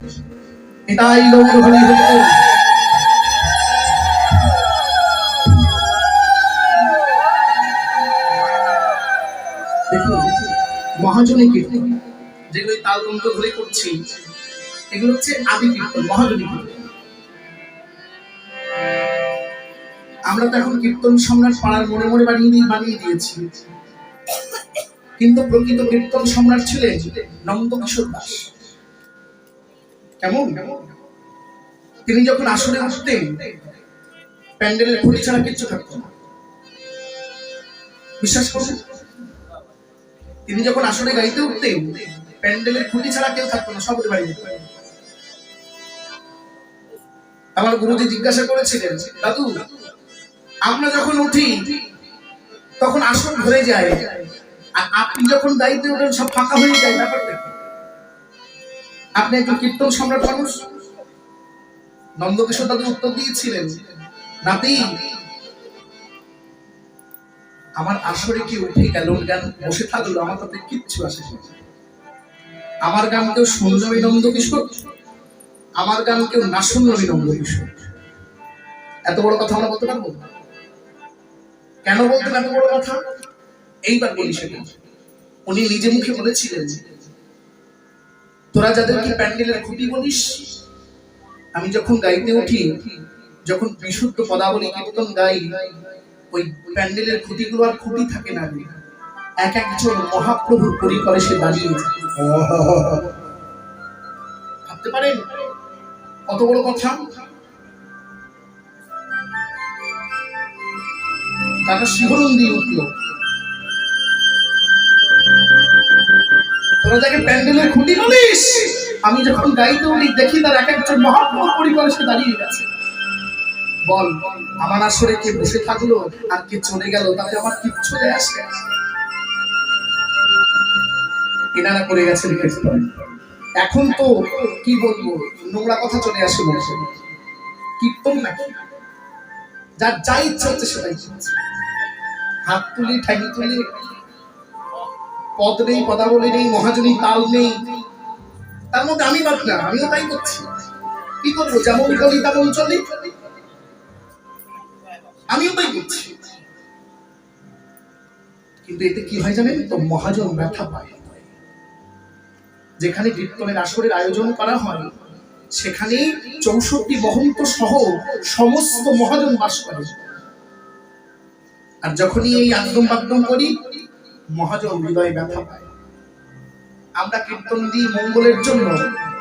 এটাই গৌর হরি মহাজনী কীর্তন, যেগুলো তালতন্ত্র ধরে করছি, এগুলো হচ্ছে আদি কীর্তন, মহাজনী কীর্তন। আমরা তো এখন কীর্তন সম্রাট পাড়ার মনে মনে বানিয়ে দিয়ে বানিয়ে দিয়েছি। কিন্তু প্রকৃত কীর্তন সম্রাট ছিলেন নন্দ কিশোর দাস। কেমন? তিনি যখন আসলে আসতেন, প্যান্ডেলের খুঁটি ছাড়া কিচ্ছু থাকতো না। বিশ্বাস করুন, তিনি যখন আসলে গাইতে উঠতেন, প্যান্ডেলের খুঁটি ছাড়া কেউ থাকতো না সবাই বাড়ি আমার গুরুজি জিজ্ঞাসা করেছিলেন, দাদু, আমরা যখন উঠি, তখন আসন ভরে যায়, আর আপনি যখন দায়িত্বে ওঠেন সব ফাঁকা হয়ে যায় ব্যাপারটা? আপনি একজন কীর্তন সম্রাট মানুষ? নন্দকিশোর দাদু উত্তর দিয়েছিলেন, নাতি, আমার আসরে কি উঠে গেল গান বসে থাকল, আমার তাতে কিচ্ছু আসে আমার গান কেউ শুনলো ওই নন্দকিশোর? আমার গান কেউ না শুনলো ওই নন্দকিশোর? এত বড় কথা আমরা বলতে পারব? কেন বলতেন এত বড় কথা? এইবার বলি সেটা। উনি নিজে মুখে বলেছিলেন তোরা যাদেরকে প্যান্ডেলের খুঁটি বলিস, আমি যখন গাইতে উঠি, যখন বিশুদ্ধ পদাবলী কীর্তন গাই, ওই প্যান্ডেলের খুঁটিগুলো আর খুঁটি থাকে না এক একজন মহাপ্রভুর পরিকরে সে দাঁড়িয়ে ভাবতে পারেন কত বড় কথা? তারা শিহরণ দিয়ে উঠল। তোরা যাকে প্যান্ডেলের খুঁটি বলিস? আমি যখন গাইতে উঠি দেখি তার এক একজন মহাপ্রভুর পরিকরে সে দাঁড়িয়ে গেছে। বল, আমার আসরে কে বসে থাকল আর কে চলে গেল, তাতে আমার কিচ্ছু যায় আসে এনারা করে গেছেন এখন তো কি বলব, নোংরা কথা চলে আসে বলছে কীর্তন নাকি? যার যা ইচ্ছা হচ্ছে সেটাই হাত তুলি, ঠ্যাং তুলি পদ নেই, পদাবলী নেই, মহাজনী তাল নেই। তার মধ্যে আমি বাদ না, আমিও তাই করছি। কি করব, যেমন বলি তেমন চলি। আমিও তাই করছি। কিন্তু এতে কি হয় জানেন তো, মহাজন ব্যথা পায়। যেখানে কীর্তনের আসরের আয়োজন করা হয়, সেখানে চৌষট্টি মহন্ত সহ সমস্ত মহাজন বাস করে। আর যখনই এই আন্দম বাদ্যম করি মহাজন হৃদয়ে ব্যথা পায়। আমরা কীর্তন দিই মঙ্গলের জন্য,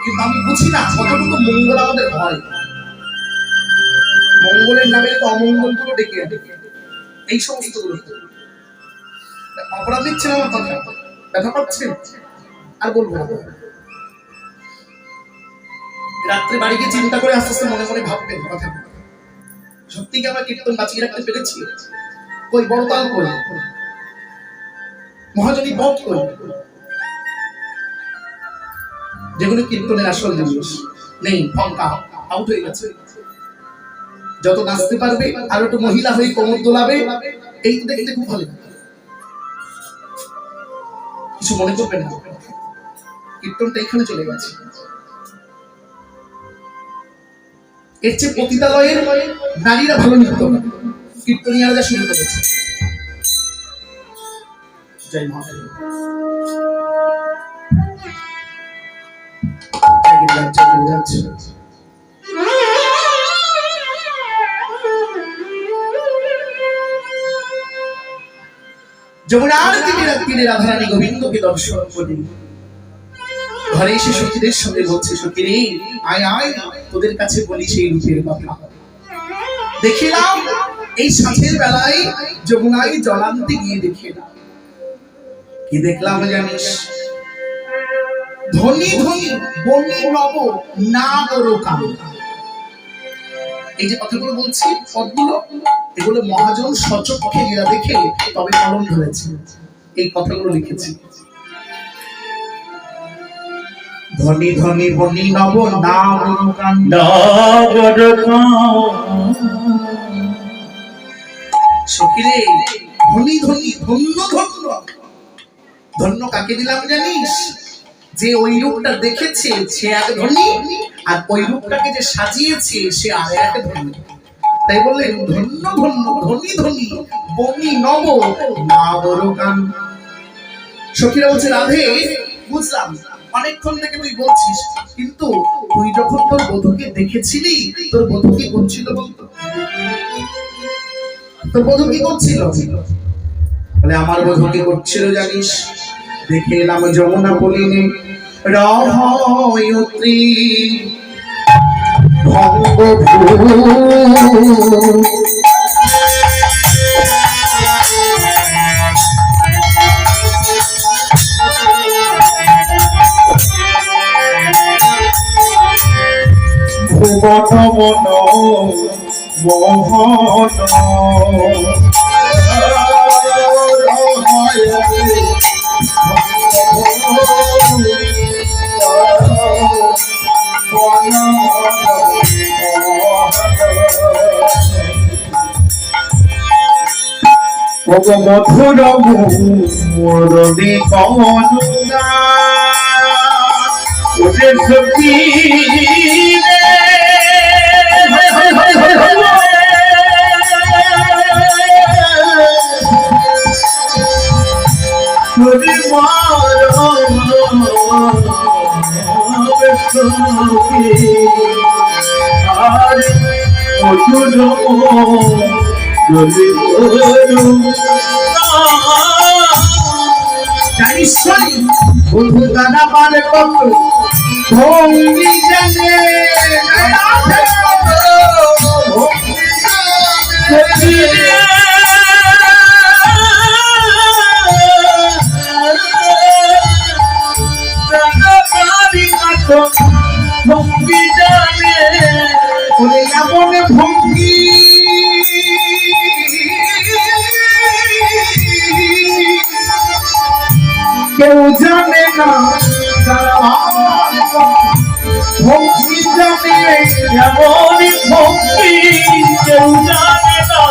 কিন্তু আমি বুঝি না কতটুকু মঙ্গল আমাদের হয়। মঙ্গলের নামে তো অমঙ্গলগুলো ডেকে এই সমস্তগুলো অপরাধ দিচ্ছেন আমার কথা? ব্যথা পাচ্ছেন আর বলব না। রাত্রে বাড়ি গিয়ে চিন্তা করে আস্তে আস্তে মনে মনে ভাববেন কথা সত্যি কি আমরা কীর্তন বাঁচিয়ে রাখতে পেরেছি? কই, বড় তাল কই? মহাজনী কই? যেগুলো কীর্তনের আসল জিনিস নেই ফঙ্কা আউট হয়ে গেছে। যত নাচতে পারবে, আর একটু মহিলা হয়ে কোমর দোলাবে এই দেখতে খুব ভালো কিছু মনে করবেন না। কীর্তনটা এখানে চলে গেছে। এর চেয়ে পতিতালয়ের নারীরা ভালো নৃত্য। করে। কীর্তনিয়ারা শুরু করেছে। জয় গোবিন্দকে দর্শন ঘরে এসে সখীদের সঙ্গে আয় আয় কাছে বলি রূপের দেখিলাম, এই সাথের বেলায় যমুনায় জলান্তে গিয়ে দেখিলাম। কি দেখলাম জানিস? ধনী ধনী বন্য নব না কাম এই যে কথাগুলো বলছি পদগুলো এগুলো মহাজন সচক্ষে লীলা দেখে তবে কলম ধরেছে। এই কথাগুলো লিখেছি। ধনী ধনী বনি নব নাম সখিরে ধনী ধনী ধন্য ধন্য। ধন্য কাকে দিলাম জানিস? যে ওই রূপটা দেখেছে, সে এক ধনী, আর ওই রূপটাকে যে সাজিয়েছে, সে আর এক ধনী। তাই বললেন ধন্য ধন্য, ধনী ধনী, বমি নব, না বড় কান সখীরা বলছে, রাধে, বুঝলাম, অনেকক্ষণ থেকে তুই বলছিস, কিন্তু তুই যখন তোর বধূকে দেখেছিলি, তোর বধূ কি করছিল বলতো? তোর বধূ কি করছিল? বলে আমার বধূ কি করছিল জানিস? দেখে এলাম যমুনা বলিনি রহয়ত্রী ভঙ্গ ভুবন মন, মোহন। মধুর মুরলি কমনুনা ওরে হায় হায় হায় হায় হায় সখী আর মধুর শোন, বধূ দানা পালে কত? জানে। ওরে কেউ জানে না ভক্তি জানে এমনই ভক্তি। কেউ জানে না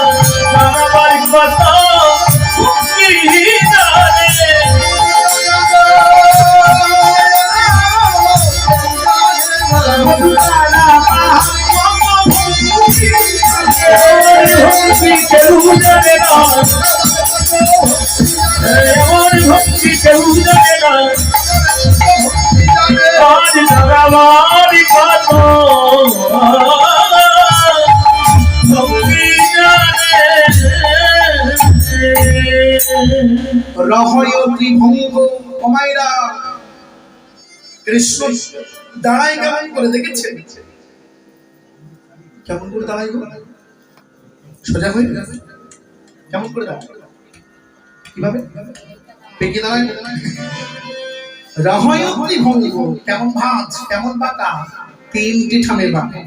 কৃষ্ণ দাঁড়াই কেমন করে দেখেছেন কেমন করে দাঁড়াই সোজা হয়ে কেমন করে দাঁড়ায় কীভাবে? পেকে দাঁড়ায় রহয়তি ভঙ্গ। কেমন ভাঁজ, কেমন বাঁকা তিনটি ঠামের বাঁকা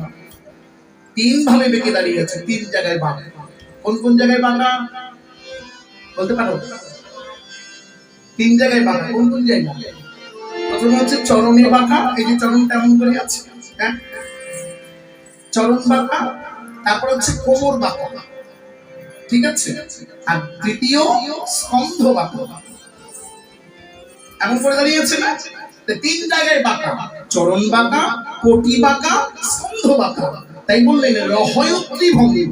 তিন ভাবে বেঁকে দাঁড়িয়ে আছে, তিন জায়গায় বাঁকা কোন কোন জায়গায় বাঁকা বলতে পারো? তিন জায়গায় বাঁকা কোন কোন জায়গা প্রথমে হচ্ছে চরণে বাঁকা, এই যে চরণ তেমন করে আছে হ্যাঁ? চরণ বাঁকা, তারপর হচ্ছে কোমর বাঁকা, ঠিক আছে? আর তৃতীয় স্কন্ধ বাঁকা। এমন করে দাঁড়িয়েছে না? তিন জায়গায় বাঁকা, চরণ বাঁকা, কোটি বাঁকা, স্কন্ধ বাঁকা। তাই বললেন, রহয়ত্রী ভঙ্গ।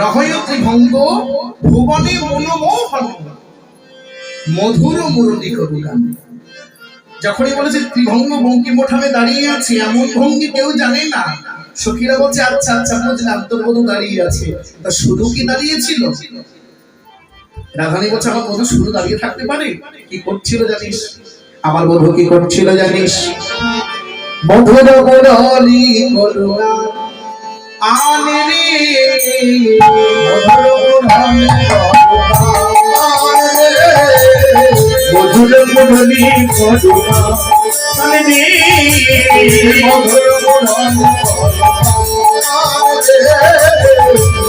রহয়ত্রী ভঙ্গ, ভুবনে মনোমোহন মধুর মুরলী করু গান। যখনই বলেছে, ত্রিভঙ্গ ভঙ্গি মোঠামে দাঁড়িয়ে আছে, এমন ভঙ্গি কেউ জানে না। সখীরা বলছে আচ্ছা আচ্ছা বুঝলাম তোর বধু দাঁড়িয়ে আছে। তা শুধু কি দাঁড়িয়েছিল? রাধানী বলছে, আমার বধু শুধু দাঁড়িয়ে থাকতে পারে। কি করছিল জানিস? আমার বধু কি করছিল জানিস? মধুর মুরলী করু আনে রে মধুর মুরলী করু গান। মধুর মুরলি করুণা মধুর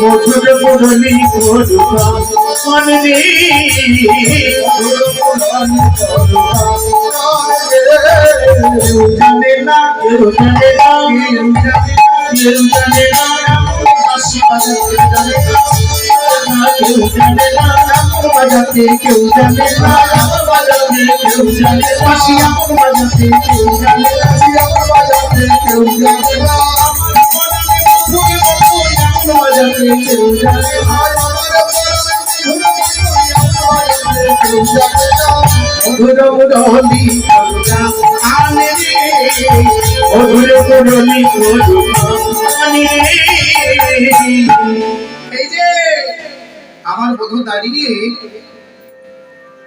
মধুর মুরলি করুণা মানে জানে না কেউ জানে না কেউ জানে না কেউ জানে না কেউ জানে কেউ জানে না যে আমার বধূ দাঁড়িয়ে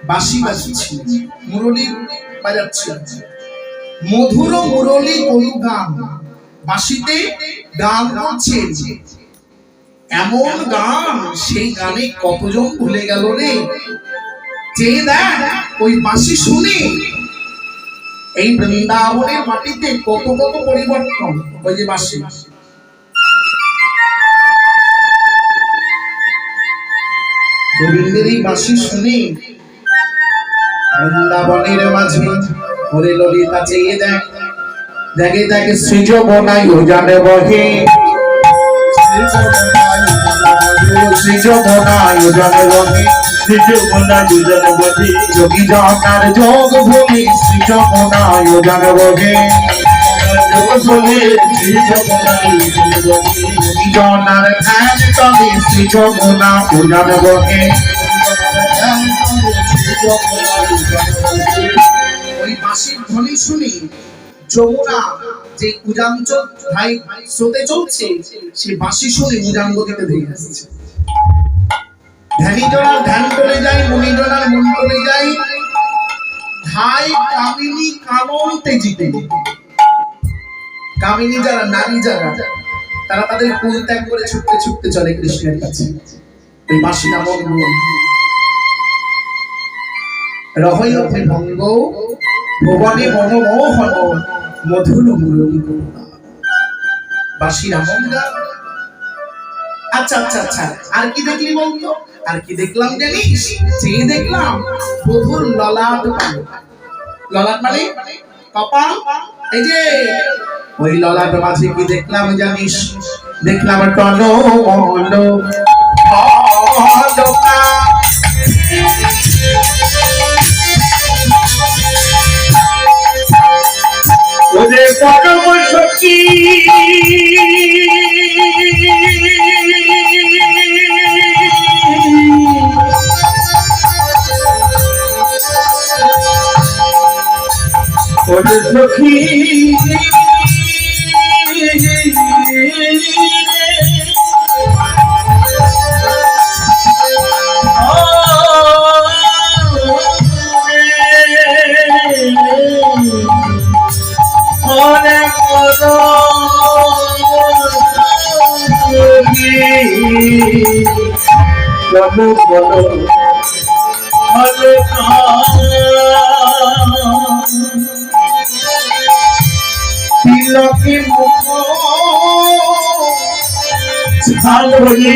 বাঁশি বাজছে, মুরলি বাজাচ্ছে। মধুর মুরলি করু গান, বাঁশিতে গান গাচ্ছে। এমন গান, সেই গানে কতজন ভুলে গেল রে? চেয়ে দেখ, ওই বাঁশি শুনে। এই বৃন্দাবনের মাটিতে কত কত পরিবর্তন, ওই যে বাঁশি। গোবিন্দের এই বাঁশি শুনে। বৃন্দাবনের মাঝে ওরে ললিতা চেয়ে দেখ। দেখে দেখে সৃজ বনাই ও জানে বহে। সৃজ বনাই ও জানে বহে। যোগী জনার যোগ ভূমি সৃজ বনাই ও জনার ধ্যান তবে সৃজ বনা ও বহে। যমুনা, যে উজাঞ্চল ভাই স্রোতে চলছে, সে বাঁশি শুনে উজান গতিতে ধেয়ে আসছে। ধ্যান করে যায়, মুনিজনার মন করে যায়। ধাই কামিনী কানন তেজিতে। কামিনী যারা, নারী যারা, তারা তাদের কুল ত্যাগ করে ছুটতে ছুটতে চলে কৃষ্ণের কাছে। ওই ভঙ্গ মধুর বাসি আচ্ছা আচ্ছা আচ্ছা আর কি দেখলি বলতো? আর কি দেখলাম জানিস? যে দেখলাম বধুর ললাট ললাট মানে? কপাল? এই যে ওই ললাট মাঝে কি দেখলাম জানিস? দেখলাম টন অলকা পরম সখী ওরে সখী। অনেক বলো। ঝালরি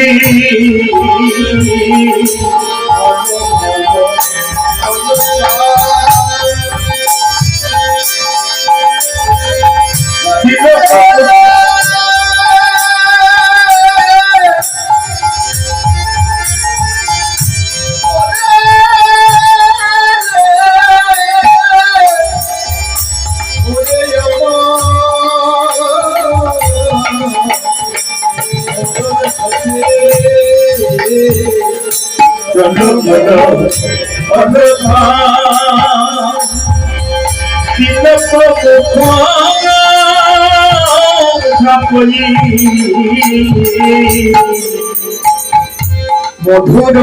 মধুর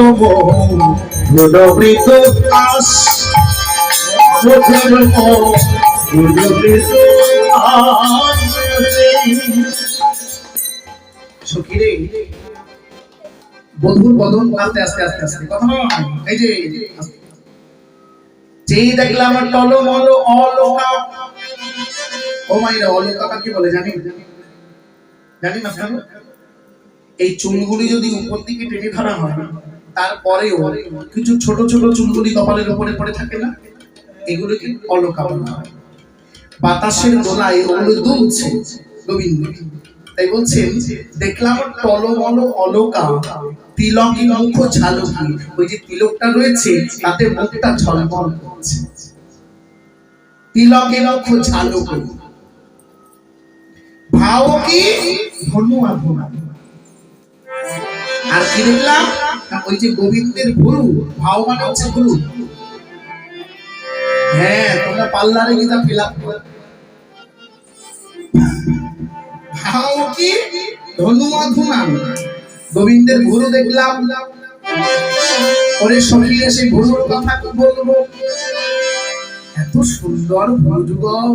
মধুর মৃত আস মধুর মধুর সখী বধুর বদন আস্তে আস্তে আস্তে আস্তে এই যে যেই দেখলাম অলোকা। ও অলোকা কাকে বলে জানি জানি না কেন? এই চুলগুলি যদি উপর দিকে টেনে ধরা হয়, তারপরেও কিছু ছোট ছোট চুলগুলি কপালের উপরে পড়ে থাকে না? এগুলোকে অলোকা বলা হয়। বাতাসের দোলায় ওগুলো দুলছে। গোবিন্দ। তাই বলছেন দেখলাম টলমল অলকা, তিলকি মুখ ঝালকি। ওই যে তিলকটা রয়েছে, তাতে মুখটা ঝলমল করছে। তিলকে মুখ ঝালকি। ভাও কি? ধনু আর কি দেখলাম? ওই যে গোবিন্দের গুরু, ভাও মানে হচ্ছে গুরু। হ্যাঁ তোমরা পাল্লারে গীতা ফিল আপ কি? গোবিন্দের গুরু দেখলাম। গুরুর কথা বলব এত সুন্দর ভুজগল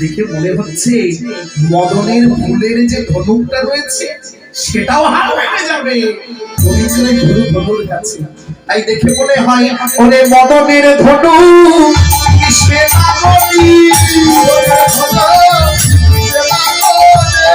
দেখে মনে হচ্ছে মদনের ফুলের যে ধনুকটা রয়েছে, সেটাও হাত হয়ে যাবে। গোবিন্দের গুরু ধনুর কাছে। তাই দেখে মনে হয়, ওরে মদনের ধনু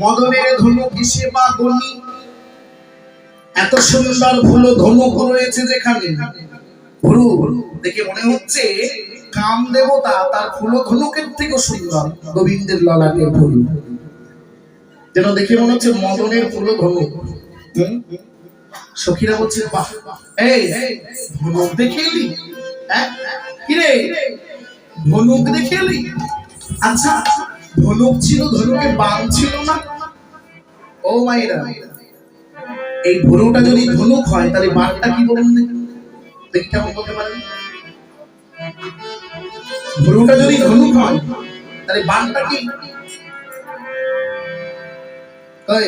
মদনের ধনু কিসে বা গনি এত সুন্দর ভুলো ধনুক রয়েছে যেখানে। ভুরু দেখে মনে হচ্ছে কাম দেবতা তার ফুলো ধনুকের থেকেও সুন্দর। গোবিন্দের ললাটের ভুরু যেন দেখে মনে হচ্ছে মদনের ধনুক হুম? সখীরা বলছে এই ধনুক দেখে হ্যাঁ? কিরে? ধনুক দেখে এলি আচ্ছা ধনুক ছিল, ধনুকে ছিল না? ও মাইরা এই ভুরুটা যদি ধনুক হয়, তাহলে বানটা কি বলুন দেখি? কেমন বলতে পারেন ভুরুটা যদি ধনুক হয়, তাহলে বানটা কি? ওই,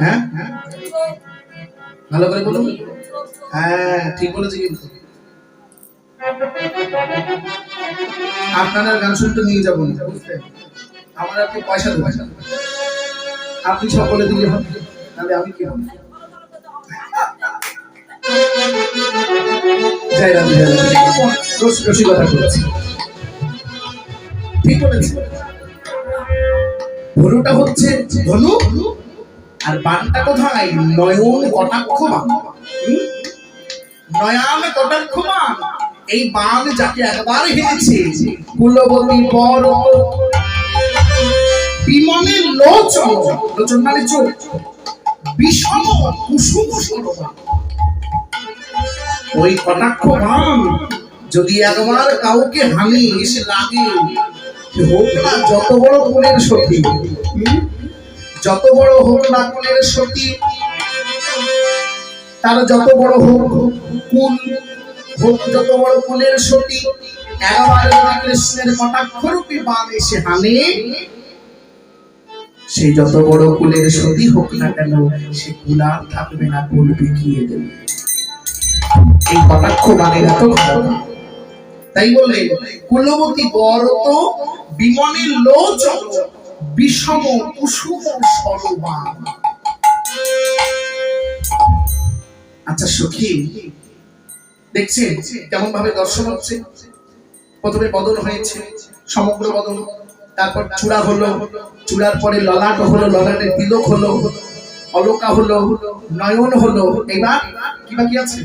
হ্যাঁ ভালো করে বলুন। হ্যাঁ ঠিক বলেছি কিন্তু। আপনারা গান শুনতে নিয়ে যাব না আমার আপনি পয়সা দেবেন আপনি সকলে দিলে হবে তাহলে আমি কি হবে? জয় রাম জয় রাম রসিকতা করেছি। ঠিক বলেছি। ধনুটা হচ্ছে ধনু, আর বানটা কোথায়? নয়ন কটাক্ষ বান। হুম? নয়ান কটাক্ষ বান। এই বান যাকে একবার হেরেছে, কুলবতী বর বিমনের লোচন লোচন মানে চোখ, বিষম কুসুম সরবা ওই কটাক্ষ বান যদি একবার কাউকে হানি এসে লাগে হোক না, যত বড় কুলের সতী যত বড় হোক না কুলের সতী তার যত বড় হোক কুল হোক, যত বড় কুলের সতী কেন, সে কুল থাকবে না, কুল বিকিয়ে দেবে। কটাক্ষ বানের এত ক্ষমতা। তাই বলে, কুলবতী বরত বিমনের লোচন বিষম কুসুম সরবান আচ্ছা সখী, দেখছেন কেমন ভাবে দর্শন হচ্ছে? প্রথমে বদল হয়েছে, সমগ্র বদল। তারপর চূড়া হলো, চূড়ার পরে ললাট হলো ললাটের তিলক হলো, অলকা হলো, নয়ন হলো। এবার কি বাকি আছে?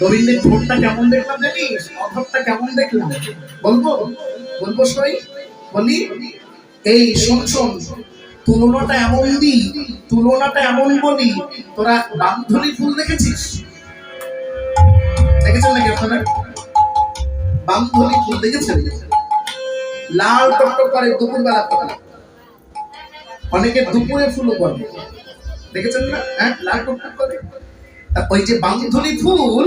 গোবিন্দের ঠোঁটটা কেমন দেখলাম জানিস অধরটা কেমন দেখলাম? বলব? বলব সই? বলি? এই শোন শোন, তুলনাটা এমন দি, তুলনাটা এমন বলি, তোরা বান্ধলি ফুল দেখেছিস? দেখেছেন নাকি আপনারা? বান্ধলি ফুল দেখেছেন? লাল টকটক করে দুপুর বেলা করে। অনেকে দুপুরে ফুলও করে। দেখেছেন না? হ্যাঁ লাল টকটক করে। ওই যে বান্ধলি ফুল,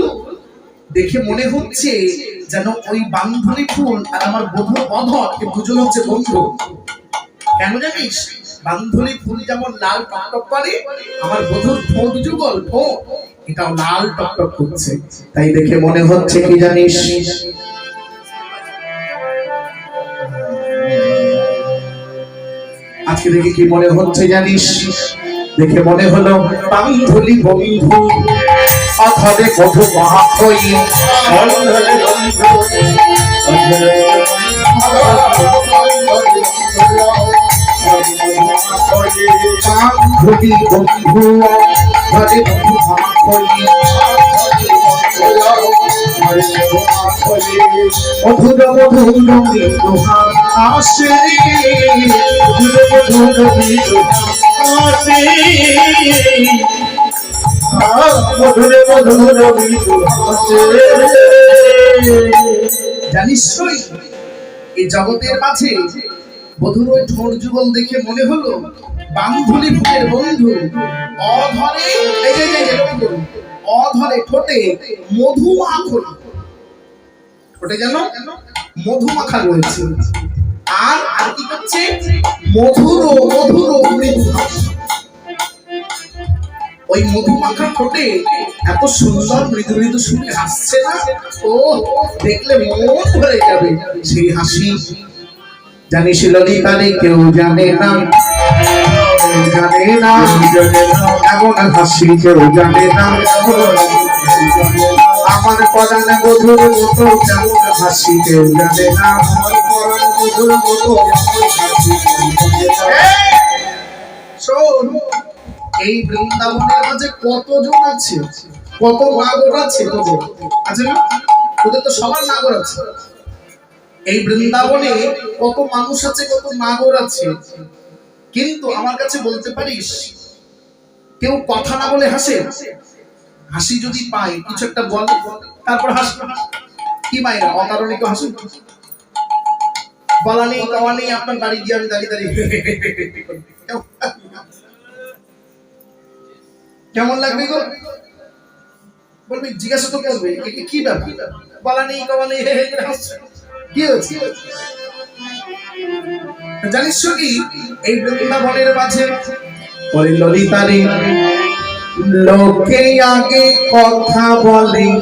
দেখে মনে হচ্ছে যেন ওই বান্ধবী ফুল আর আমার বধু অধর দুজন হচ্ছে বন্ধু। কেন জানিস? বান্ধবী ফুল যেমন লাল টকটক করে, আমার বধুর ঠোঁট যুগল, ঠোঁট। এটাও লাল টকটক করছে। তাই দেখে মনে হচ্ছে কি জানিস? আজকে দেখে কি মনে হচ্ছে জানিস? দেখে মনে হলো মহাকই অন্ধরে বন্ধু অথবে বধু মহাকই মধুর মধুর মধুর মধুর মধুর মৃদু হাসি জানিস এই জগতের মাঝে বধুর ওই ঠোঁট যুগল দেখে মনে হলো বান্ধবী ফুলের বন্ধু অধরে অধরে ঠোঁটে মধু মাখন। ঠোঁটে যেন মধু মাখা রয়েছে। আর আর কি করছে? মধুর মধুর মৃদু হাসি। ওই মধু মাখা ঠোঁটে এত সুন্দর মৃদু মৃদু শুনে হাসছে না? ও দেখলে মন ভরে যাবে সেই হাসি। ললিতারে কেউ জানে না। জানে না। এমন হাসি কেউ জানে না। আমার পরাণ বধুর মতো, কেমন হাসি কেউ জানে না। আমার হাসি এই বৃন্দাবনের মাঝে কতজন আছে, কত নাগর আছে তোদের? আছে না, তোদের তো সবার নাগর আছে। এই বৃন্দাবনে কত মানুষ আছে, কত নাগর আছে। কিন্তু আমার কাছে বলতে পারিস, কেউ কথা না বলে হাসে? হাসি যদি পায়, কিছু একটা বল, তারপর হাসবে। কি মায়েরা, অকারণে কেউ হাসে বলা নেই, কওয়া নেই, আপনার বাড়ি গিয়ে আমি দাঁড়িয়ে দাঁড়িয়ে কেমন লাগবে গো? বলবি, জিজ্ঞাসা তো করবে কি- ব্যাপার? বলা নেই, কওয়া নেই। কি হয়েছে? জানিস কি, এই বৃন্দাবনের মাঝে ললিতারে লোকে আগে কথা বলে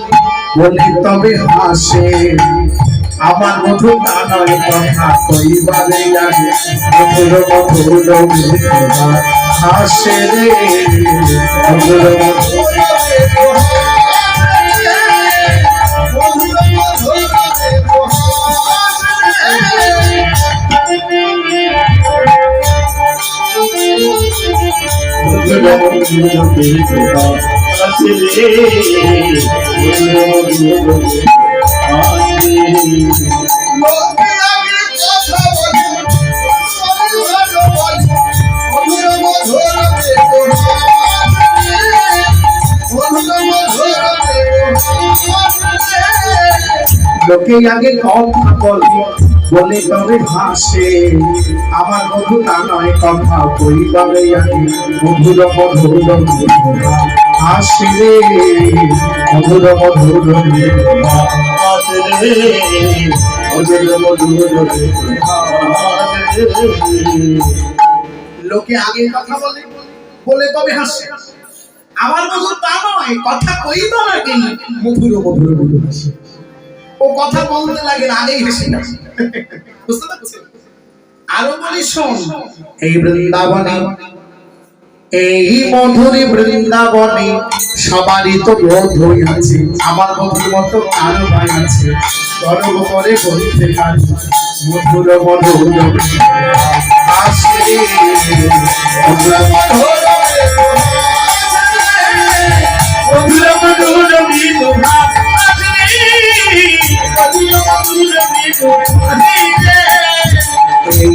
বলে তবে হাসে। আমার মধু নয় কথা কইবারে আগে মধুর মধুর হাসে রে মধুর মধুর মধুর লোকে আগে কথা বলে তবে হাসে। আমার বধু তা নয়, কথা কইবারে আগে। মধুর মধুর রে মধুর মধুর লোকে আগে কথা বলে বলে তবে হাসে। আমার মধুর তা নয়, কথা কইবা লাগে মধুর মধুর মধুর হাসে। ও কথা বলতে লাগে আগেই হেসে না। বুঝতে পারছেন? আরও বলি শোন, এই বৃন্দাবনে এই মধুরী বৃন্দাবনে সবারই তো বধু আছে। আমার বধুর মতো আরও ভাই আছে। গর্ব করে বলতে পারি, মধুর মধুর মধুর মধুর এই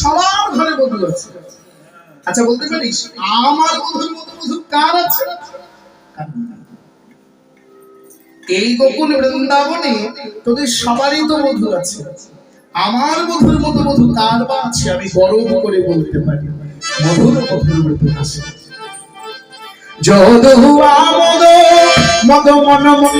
সবার ঘরে বধু আছে। আচ্ছা বলতে পারিস আমার বধুর মতো বধু কার আছে? এই গোকুল বৃন্দাবনে তোদের সবারই তো বধু আছে। আমার বধুর মতো বধু কার বা আছে? আমি গর্ব করে বলতে পারি। মধুর মধুর বধু আছে। মন মন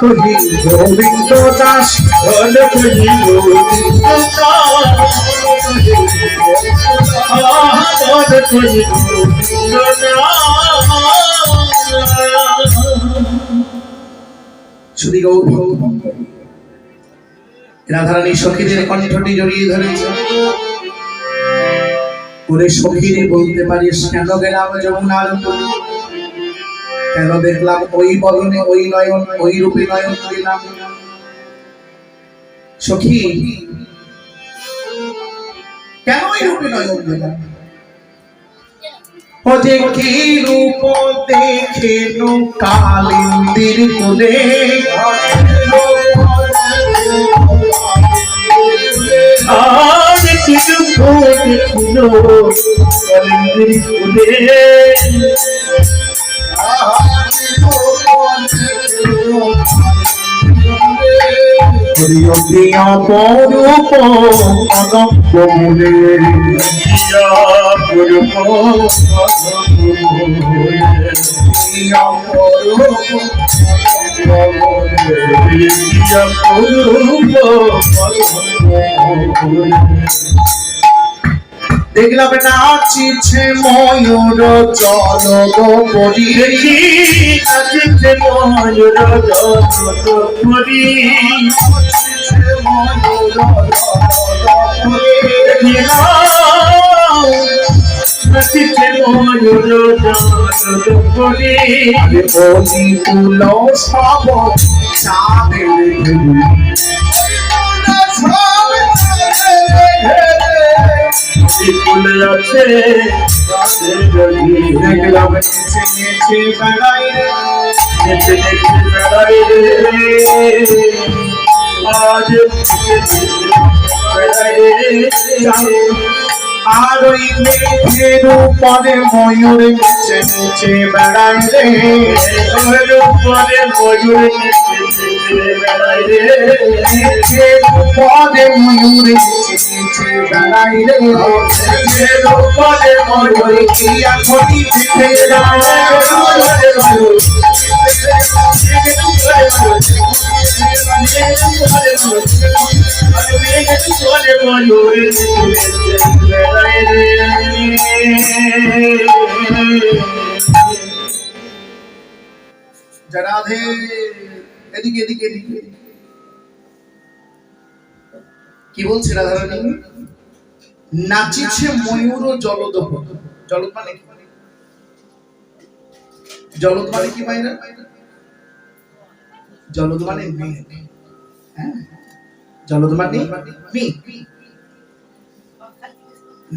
কহি গোবিন্দ দাস বল কহি গোবিন্দ দাস আহা কহি গোবিন্দ দাস গৌর রাধারানী সখীদের কণ্ঠটি জড়িয়ে ধরেছে ওরে সখীরে বলতে পারিস কেন গেলাম যমুনার? কেন দেখলাম ওই বদনে ওই নয়ন, ওই রূপে নয়ন দিলাম সখী, কেন ওই রূপে নয়ন দিলাম ও যে কি রূপ দেখে কালিন্দির কুলে। কলিন্দ্রি ফুলে প্রিয় পরূপ অনন্ত মূলে প্রিয় পরূপ ইয়া পুরুষ দেখলাম নাচিছে ময়ূর, চল গো পরি। দেখি নাচিতে ময়ূর পুরী। নাচিতে ময়ূর বলি, তুল সব চাঁদের ফুল আছে দেখলাম নেচে নেচে বেড়াই। নেচে নেচে বেড়াই আর ওই মেঘের উপরে ময়ূর নেচে নেচে বেড়াই রে ওর উপরে ময়ূর নেচে নেচে বেড়াই রে মেঘের উপরে ময়ূর নেচে নেচে বেড়াই রে মেঘের উপরে ময়ূর কি এখনই দেখে রাধে এদিকে এদিকে এদিকে কি বলছে রাধারানী নাচিছে ময়ূর জলদহ। জলদ মানে কি? জলদ মানে কি মাইরা? জলদ মানে মেঘ। হ্যাঁ? জলদ মানে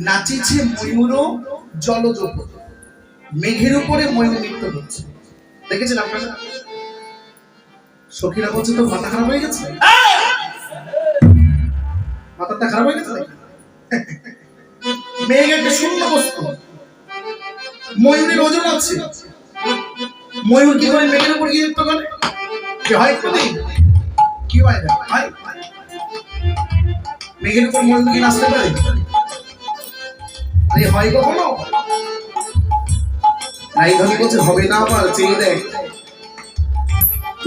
নাচিছে ময়ূর জলদ মেঘের উপরে ময়ূর নৃত্য করছে। দেখেছেন আপনারা? সখীরা বলছে তো মাথা খারাপ হয়ে গেছে? মাথাটা খারাপ হয়ে গেছে? মেঘ একটা শূন্য বস্তু। ময়ূরের ওজন আছে। ময়ূর কি করে মেঘের উপর গিয়ে নৃত্য করে? কি হয় কোনদিন কি হয় না? হয়। মেঘের উপর ময়ূর কি নাচতে পারে? আরে হয় কখনো? নাই ধনী বলছে, হবে না আবার, চেয়ে দেখ।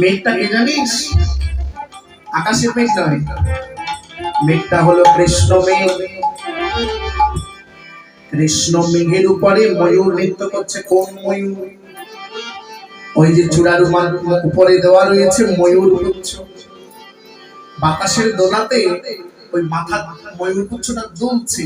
মেঘটা কে জানিস? আকাশের মেঘ নয় মেঘটা হলো কৃষ্ণ মেঘ। কৃষ্ণ মেঘের উপরে ময়ূর নৃত্য করছে, কোন ময়ূর? ওই যে চূড়ার উপরে দেওয়া রয়েছে ময়ূর পুচ্ছ বাতাসের দোলাতে ওই মাথা ময়ূর পুচ্ছটা দুলছে।